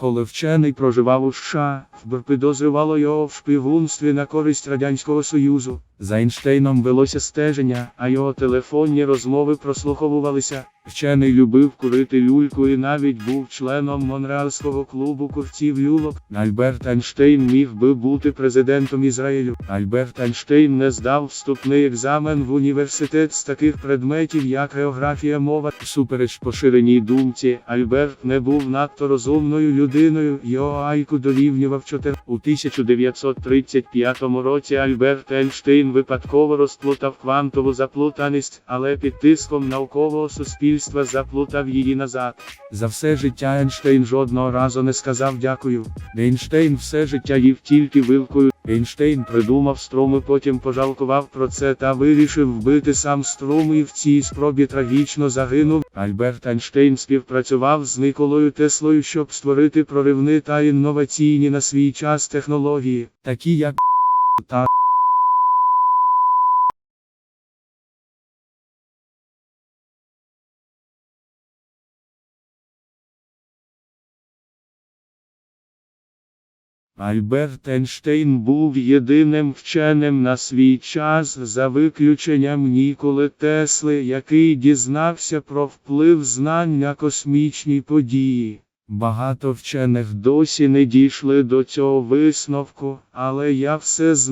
Коли вчений проживав у США, ФБР підозрювало його в шпигунстві на користь Радянського Союзу. За Ейнштейном велося стеження, а його телефонні розмови прослуховувалися. Вчений любив курити люльку і навіть був членом Монреальського клубу курців люлок. Альберт Ейнштейн міг би бути президентом Ізраїлю. Альберт Ейнштейн не здав вступний екзамен в університет з таких предметів, як географія мова. Супереч поширеній думці, Альберт не був надто розумною людиною, його айку дорівнював 4. У 1935 році Альберт Ейнштейн випадково розплутав квантову заплутаність, але під тиском наукового суспільства заплутав її назад. За все життя Ейнштейн жодного разу не сказав дякую. Ейнштейн все життя їв тільки вилкою. Ейнштейн придумав струм і потім пожалкував про це та вирішив вбити сам струм і в цій спробі трагічно загинув. Альберт Ейнштейн співпрацював з Николою Теслою, щоб створити проривні та інноваційні на свій час технології, такі як та Альберт Ейнштейн був єдиним вченим на свій час за виключенням Ніколи Тесли, який дізнався про вплив знань на космічні події. Багато вчених досі не дійшли до цього висновку, але я все знаю.